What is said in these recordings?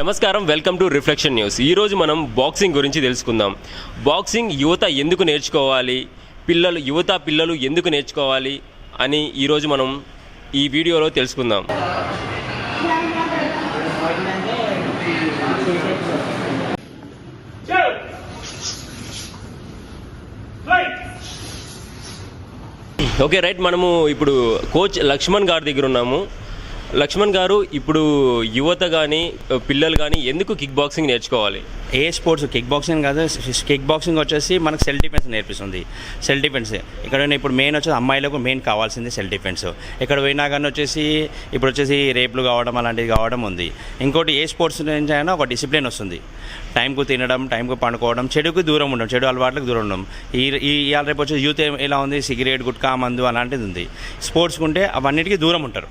నమస్కారం welcome to reflection news. ఈరోజు మనం బాక్సింగ్ గురించి తెలుసుకుందాం. బాక్సింగ్ యువత ఎందుకు నేర్చుకోవాలి? పిల్లలు యువత పిల్లలు ఎందుకు నేర్చుకోవాలి? అని ఈరోజు మనం ఈ వీడియోలో తెలుసుకుందాం. Okay right. మనము ఇప్పుడు కోచ్ లక్ష్మణ్ గారి దగ్గర ఉన్నాము. లక్ష్మణ్ గారు ఇప్పుడు యువత కానీ పిల్లలు కానీ ఎందుకు కిక్ బాక్సింగ్ నేర్చుకోవాలి? ఏ స్పోర్ట్స్ కిక్ బాక్సింగ్ కాదు కిక్ బాక్సింగ్ వచ్చేసి మనకు సెల్ఫ్ డిఫెన్స్ నేర్పిస్తుంది. సెల్ఫ్ డిఫెన్స్ ఇక్కడ ఇప్పుడు మెయిన్ వచ్చేసి అమ్మాయిలకు మెయిన్ కావాల్సింది సెల్ఫ్ డిఫెన్స్ ఇక్కడ పోయినా కానీ వచ్చేసి ఇప్పుడు వచ్చేసి రేపులు కావడం అలాంటివి కావడం ఉంది. ఇంకోటి ఏ స్పోర్ట్స్ నుంచి అయినా ఒక డిసిప్లిన్ వస్తుంది. టైంకు తినడం టైంకు పండుకోవడం చెడుకు దూరం ఉండడం చెడు అలవాట్లకు దూరం ఉండడం. ఈ ఈ ఇవాళ రేపు వచ్చేసి యూత్ ఎలా ఉంది? సిగరెట్ గుట్కా మందు అలాంటిది ఉంది. స్పోర్ట్స్కి ఉంటే అవన్నిటికీ దూరం ఉంటారు.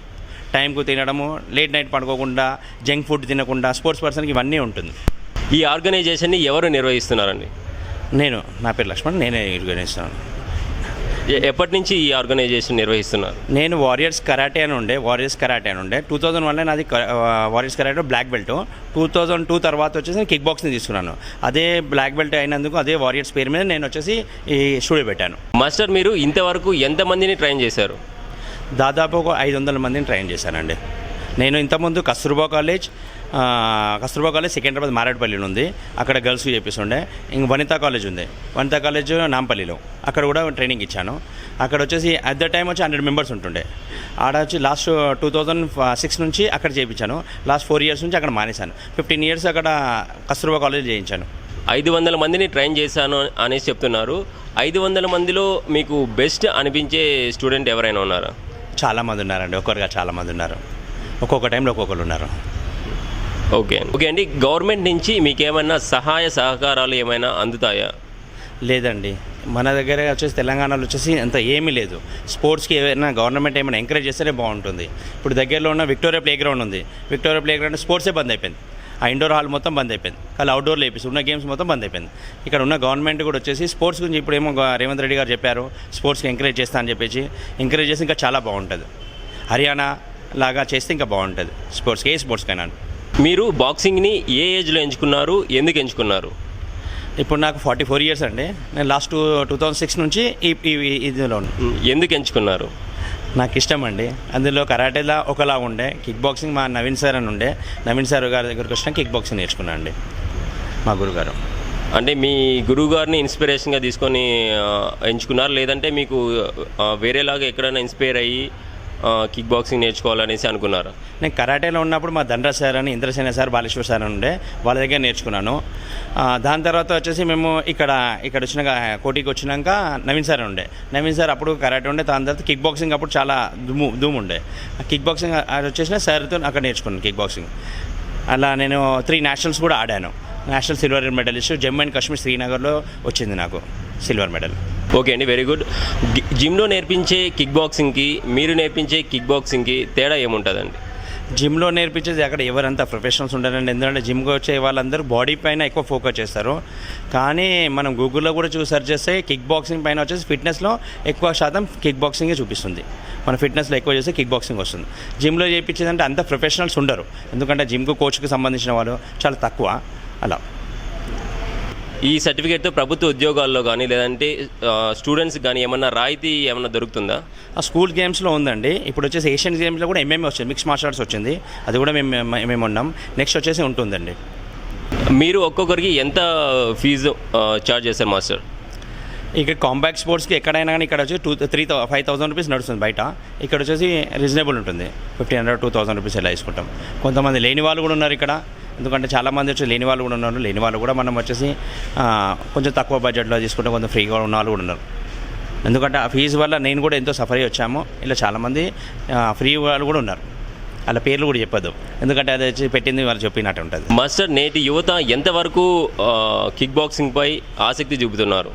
టైంకు తినడము లేట్ నైట్ పడుకోకుండా జంక్ ఫుడ్ తినకుండా స్పోర్ట్స్ పర్సన్కి ఇవన్నీ ఉంటుంది. ఈ ఆర్గనైజేషన్ని ఎవరు నిర్వహిస్తున్నారండి? నేను నా పేరు లక్ష్మణ్ నేనే నిర్వహిస్తున్నాను ఎప్పటి నుంచి ఈ ఆర్గనైజేషన్ నిర్వహిస్తున్నారు? నేను వారియర్స్ కరాటే అని ఉండే వారియర్స్ కరాటే అని ఉండే. టూ థౌజండ్ వన్లో నాది warriors karate black belt. Two thousand two తర్వాత వచ్చేసి కిక్ బాక్సింగ్ తీసుకున్నాను. అదే బ్లాక్ బెల్ట్ అయినందుకు అదే వారియర్స్ పేరు మీద నేను వచ్చేసి ఈ స్టూడియో పెట్టాను. మాస్టర్ మీరు ఇంతవరకు ఎంతమందిని ట్రైన్ చేశారు? దాదాపు ఒక ఐదు వందల మందిని ట్రైన్ చేశానండి. నేను ఇంతకుముందు కస్తూర్బా కాలేజ్ కస్తూర్బా కాలేజ్ సికింద్రాబాద్ మారేడుపల్లిలో ఉంది. అక్కడ గర్ల్స్ చేపిస్తుండే ఇంక వనితా కాలేజ్ ఉంది. వనితా కాలేజ్ నాంపల్లిలో. అక్కడ కూడా ట్రైనింగ్ ఇచ్చాను. అక్కడ వచ్చేసి అట్ ద టైం వచ్చి హండ్రెడ్ మెంబర్స్ ఉంటుండే. ఆడ వచ్చి లాస్ట్ టూ థౌజండ్ సిక్స్ నుంచి అక్కడ చేయించాను. లాస్ట్ ఫోర్ ఇయర్స్ నుంచి అక్కడ మానేశాను. ఫిఫ్టీన్ ఇయర్స్ అక్కడ కస్తూర్బా కాలేజ్ చేయించాను. ఐదు వందల మందిని ట్రైన్ చేశాను అనేసి చెప్తున్నారు. ఐదు వందల మందిలో మీకు బెస్ట్ అనిపించే స్టూడెంట్ ఎవరైనా ఉన్నారా? చాలామంది ఉన్నారండి ఒక్కరుగా చాలామంది ఉన్నారు ఒక్కొక్క టైంలో ఒక్కొక్కరు ఉన్నారు. ఓకే ఓకే అండి. గవర్నమెంట్ నుంచి మీకు ఏమైనా సహాయ సహకారాలు ఏమైనా అందుతాయా? లేదండి. మన దగ్గర వచ్చేసి తెలంగాణలో వచ్చేసి అంత ఏమీ లేదు. స్పోర్ట్స్కి ఏమైనా గవర్నమెంట్ ఏమైనా ఎంకరేజ్ చేస్తేనే బాగుంటుంది. ఇప్పుడు దగ్గరలో ఉన్న విక్టోరియా ప్లే గ్రౌండ్ ఉంది. విక్టోరియా ప్లే గ్రౌండ్ స్పోర్ట్సే బంద్ అయిపోయింది. ఆ ఇండోర్ హాల్ మొత్తం బంద్ అయిపోయింది. కానీ అవుట్డోర్లో వేపిస్తుంది ఉన్న గేమ్స్ మొత్తం బంద్ అయిపోయింది. ఇక్కడ ఉన్న గవర్నమెంట్ కూడా వచ్చేసి స్పోర్ట్స్ గురించి ఇప్పుడు ఏమో రేవంత్ రెడ్డి గారు చెప్పారు స్పోర్ట్స్కి ఎంకరేజ్ చేస్తా అని చెప్పేసి. ఎంకరేజ్ చేస్తే ఇంకా చాలా బాగుంటుంది. హర్యానా లాగా చేస్తే ఇంకా బాగుంటుంది. స్పోర్ట్స్కి ఏ స్పోర్ట్స్కైనా మీరు బాక్సింగ్ని ఏ ఏజ్లో ఎంచుకున్నారు ఎందుకు ఎంచుకున్నారు? ఇప్పుడు నాకు ఫార్టీ ఫోర్ ఇయర్స్ అండి. నేను లాస్ట్ టూ థౌజండ్ సిక్స్ నుంచి ఈ ఇదిలో ఎందుకు ఎంచుకున్నారు? నాకు ఇష్టం అండి అందులో కరాటేలా ఒకలా ఉండే కిక్ బాక్సింగ్ మా నవీన్ సార్ అని ఉండే. నవీన్ సార్ గారి దగ్గరికి వచ్చిన కిక్ బాక్సింగ్ నేర్చుకున్నాను అండి మా గురుగారు. అంటే మీ గురువు గారిని ఇన్స్పిరేషన్గా తీసుకొని ఎంచుకున్నారు? లేదంటే మీకు వేరేలాగా ఎక్కడైనా ఇన్స్పైర్ అయ్యి కిక్ బాక్సింగ్ నేర్చుకోవాలనేసి అనుకున్నారు. నేను కరాటేలో ఉన్నప్పుడు మా దండ్ర సార్ అని ఇంద్రసేన సార్ బాలేశ్వర్ సార్ అని ఉండే వాళ్ళ దగ్గర నేర్చుకున్నాను. దాని తర్వాత వచ్చేసి మేము ఇక్కడ ఇక్కడ వచ్చినాక కోటికి వచ్చినాక నవీన్ సార్ ఉండే. నవీన్ సార్ అప్పుడు కరాటే ఉండే దాని తర్వాత కిక్ బాక్సింగ్ అప్పుడు చాలా దుమ్ము దుమ్ము ఉండే. కిక్ బాక్సింగ్ అది వచ్చేసిన సార్తో అక్కడ నేర్చుకున్నాను కిక్ బాక్సింగ్ అలా నేను త్రీ నేషనల్స్ కూడా ఆడాను. National silver medallist Jammu and Kashmir శ్రీనగర్లో వచ్చింది నాకు. Silver medal. ఓకే అండి వెరీ గుడ్. జిమ్లో నేర్పించే కిక్ బాక్సింగ్కి మీరు నేర్పించే కిక్ బాక్సింగ్కి తేడా ఏముంటుందండి? జిమ్లో నేర్పించేది అక్కడ ఎవరంతా ప్రొఫెషనల్స్ ఉంటారండి ఎందుకంటే జిమ్కి వచ్చే వాళ్ళందరూ బాడీ పైన ఎక్కువ ఫోకస్ చేస్తారు. కానీ మనం గూగుల్లో కూడా చూసి సెర్చ్ చేస్తే కిక్ బాక్సింగ్ పైన వచ్చేసి ఫిట్నెస్లో ఎక్కువ శాతం కిక్ బాక్సింగే చూపిస్తుంది. మన ఫిట్నెస్లో ఎక్కువ చేస్తే కిక్ బాక్సింగ్ వస్తుంది. జిమ్లో చేయించేదంటే అంత ప్రొఫెషనల్స్ ఉండరు. ఎందుకంటే జిమ్కు కోచ్కి సంబంధించిన వాళ్ళు చాలా తక్కువ. అలా. ఈ సర్టిఫికేట్తో ప్రభుత్వ ఉద్యోగాల్లో కానీ లేదంటే స్టూడెంట్స్కి కానీ ఏమన్నా రాయితీ ఏమన్నా దొరుకుతుందా? ఆ స్కూల్ గేమ్స్లో ఉందండి. ఇప్పుడు వచ్చేసి ఏషియన్ గేమ్స్లో కూడా ఎంఎంఏ వచ్చింది. మిక్స్ మార్షల్ ఆర్ట్స్ వచ్చింది. అది కూడా మేము మేము ఉన్నాం. నెక్స్ట్ వచ్చేసి ఉంటుందండి. మీరు ఒక్కొక్కరికి ఎంత ఫీజు చార్జ్ చేస్తారు మాస్టర్? ఇక్కడ కాంబాక్ట్ స్పోర్ట్స్కి ఎక్కడైనా కానీ ఇక్కడ వచ్చి two three thou five thousand rupees నడుస్తుంది బయట. ఇక్కడ వచ్చేసి రీజనబుల్ ఉంటుంది. Fifteen hundred two thousand rupees ఎలా తీసుకుంటాం. కొంతమంది లేని వాళ్ళు కూడా ఉన్నారు ఇక్కడ. ఎందుకంటే చాలామంది వచ్చి లేని వాళ్ళు కూడా ఉన్నారు. లేని వాళ్ళు కూడా మనం వచ్చేసి కొంచెం తక్కువ బడ్జెట్లో తీసుకుంటే కొంచెం ఫ్రీగా ఉన్న వాళ్ళు కూడా ఉన్నారు. ఎందుకంటే ఆ ఫీజు వల్ల నేను కూడా ఎంతో సఫర్ అయ్యి వచ్చాము. ఇలా చాలామంది ఫ్రీ వాళ్ళు కూడా ఉన్నారు. అలా పేర్లు కూడా చెప్పొద్దు. ఎందుకంటే అది వచ్చి పెట్టింది వాళ్ళు చెప్పినట్టు ఉంటుంది. మాస్టర్ నేటి యువత ఎంతవరకు కిక్ బాక్సింగ్పై ఆసక్తి చూపుతున్నారు?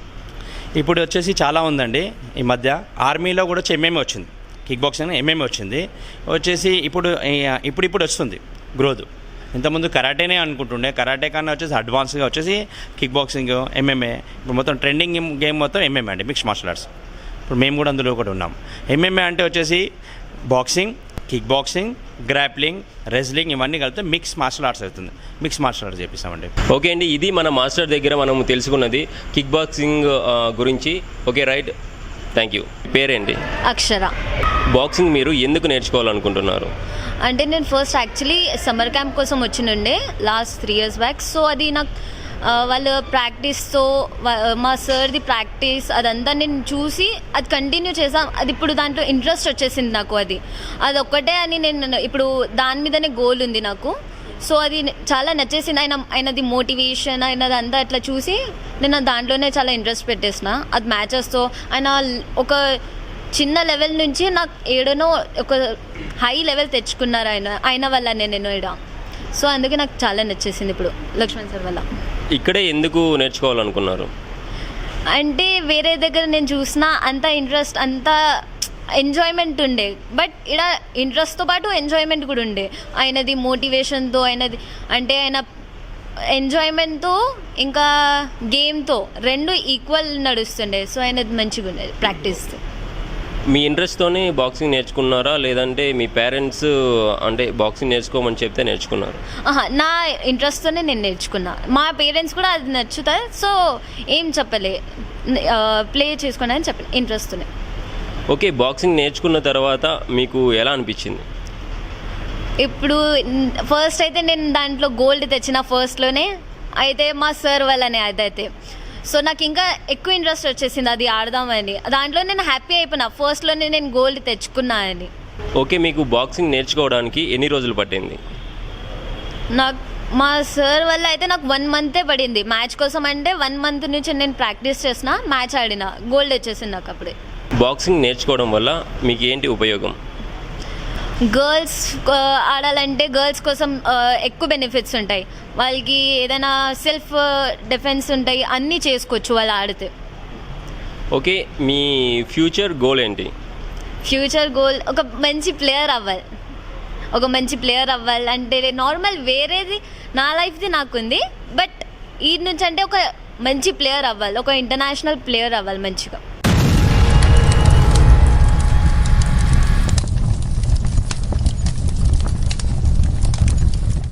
ఇప్పుడు వచ్చేసి చాలా ఉందండి ఈ మధ్య. ఆర్మీలో కూడా వచ్చి ఎంఎంఏ వచ్చింది. కిక్ బాక్సింగ్ ఎంఎంఏ వచ్చింది. వచ్చేసి ఇప్పుడు ఈ- ఇప్పుడు ఇప్పుడు వస్తుంది. గ్రోత్ ఇంతకుముందు కరాటేనే అనుకుంటుండే. కరాటే కన్నా వచ్చేసి అడ్వాన్స్గా వచ్చేసి కిక్ బాక్సింగ్ ఎంఎంఏ ఇప్పుడు మొత్తం ట్రెండింగ్ గేమ్ మొత్తం ఎంఎంఏ అండి మిక్స్ మార్షల్ ఆర్ట్స్ ఇప్పుడు మేము కూడా అందులో ఒకటి ఉన్నాం. ఎంఎంఏ అంటే వచ్చేసి boxing kick boxing grappling wrestling ఇవన్నీ కలిపితే మిక్స్ మార్షల్ ఆర్ట్స్ అవుతుంది. మిక్స్ మార్షల్ ఆర్ట్స్ చేపిస్తామండి ఓకే అండి ఇది మన మాస్టర్ దగ్గర మనం తెలుసుకున్నది. కిక్ బాక్సింగ్ గురించి. ఓకే రైట్ థ్యాంక్ యూ పేరేంటి? అక్షర. బాక్సింగ్ మీరు ఎందుకు నేర్చుకోవాలనుకుంటున్నారు? అంటే నేను ఫస్ట్ యాక్చువల్లీ సమ్మర్ క్యాంప్ కోసం వచ్చినుండే last three years back so అది నాకు వాళ్ళ ప్రాక్టీస్తో మా సార్ది ప్రాక్టీస్ అదంతా నేను చూసి అది కంటిన్యూ చేసాం. అది ఇప్పుడు దాంట్లో ఇంట్రెస్ట్ వచ్చేసింది నాకు అది. అది ఒక్కటే అని నేను ఇప్పుడు దాని మీదనే గోల్ ఉంది నాకు. సో అది చాలా నచ్చేసింది. ఆయన ఆయనది మోటివేషన్ ఆయనది అంతా అట్లా చూసి నేను దాంట్లోనే చాలా ఇంట్రెస్ట్ పెట్టేసిన. అది మ్యాచెస్తో ఆయన ఒక చిన్న లెవెల్ నుంచి నాకు ఏడనో ఒక హై లెవెల్ తెచ్చుకున్నారు ఆయన. ఆయన వల్లనే నేను ఈడ. సో అందుకే నాకు చాలా నచ్చేసింది ఇప్పుడు లక్ష్మణ్ సార్ వల్ల. ఇక్కడే ఎందుకు నేర్చుకోవాలనుకున్నారు? అంటే వేరే దగ్గర నేను చూసిన అంత ఇంట్రెస్ట్ అంత ఎంజాయ్మెంట్ ఉండే. బట్ ఇక్కడ ఇంట్రెస్ట్తో పాటు ఎంజాయ్మెంట్ కూడా ఉండే. ఆయనది మోటివేషన్తో ఆయనది అంటే ఆయన ఎంజాయ్మెంట్తో ఇంకా గేమ్తో రెండు ఈక్వల్ నడుస్తుండే. సో ఆయనది మంచిగా ఉండేది ప్రాక్టీస్తో మీ ఇంట్రెస్ట్తోనే బాక్సింగ్ నేర్చుకున్నారా? లేదంటే మీ పేరెంట్స్ అంటే బాక్సింగ్ నేర్చుకోమని చెప్తే నేర్చుకున్నారు? ఆహా, నా ఇంట్రెస్ట్తోనే నేను నేర్చుకున్నా. మా పేరెంట్స్ కూడా అది నచ్చుతాయి సో ఏం చెప్పలే. ప్లే చేసుకోండి అని చెప్పలే ఇంట్రెస్ట్తోనే ఓకే బాక్సింగ్ నేర్చుకున్న తర్వాత మీకు ఎలా అనిపించింది? ఇప్పుడు ఫస్ట్ అయితే నేను దాంట్లో గోల్డ్ తెచ్చిన ఫస్ట్లోనే అయితే మా సార్ వల్లనే అదైతే. సో నాకు ఇంకా ఎక్కువ ఇంట్రెస్ట్ వచ్చేసింది అది ఆడదామని. దాంట్లో నేను హ్యాపీ అయిపోయినా. ఫస్ట్లోనే నేను గోల్డ్ తెచ్చుకున్నా అని. ఓకే మీకు బాక్సింగ్ నేర్చుకోవడానికి ఎన్ని రోజులు పట్టింది? నాకు మా సార్ వల్ల అయితే నాకు వన్ మంతే పడింది. మ్యాచ్ కోసం అంటే వన్ మంత్ నుంచి నేను ప్రాక్టీస్ చేసిన మ్యాచ్ ఆడిన. గోల్డ్ వచ్చేసింది నాకు అప్పుడే. బాక్సింగ్ నేర్చుకోవడం వల్ల మీకు ఏంటి ఉపయోగం? గర్ల్స్ ఆడాలంటే గర్ల్స్ కోసం ఎక్కువ బెనిఫిట్స్ ఉంటాయి. వాళ్ళకి ఏదైనా సెల్ఫ్ డిఫెన్స్ ఉంటాయి అన్నీ చేసుకోవచ్చు వాళ్ళు ఆడితే. ఓకే మీ ఫ్యూచర్ గోల్ ఏంటి? ఫ్యూచర్ గోల్ ఒక మంచి ప్లేయర్ అవ్వాలి. ఒక మంచి ప్లేయర్ అవ్వాలి. అంటే నార్మల్ వేరేది నా లైఫ్ది నాకుంది బట్ ఈ నుంచి అంటే ఒక మంచి ప్లేయర్ అవ్వాలి. ఒక ఇంటర్నేషనల్ ప్లేయర్ అవ్వాలి మంచిగా.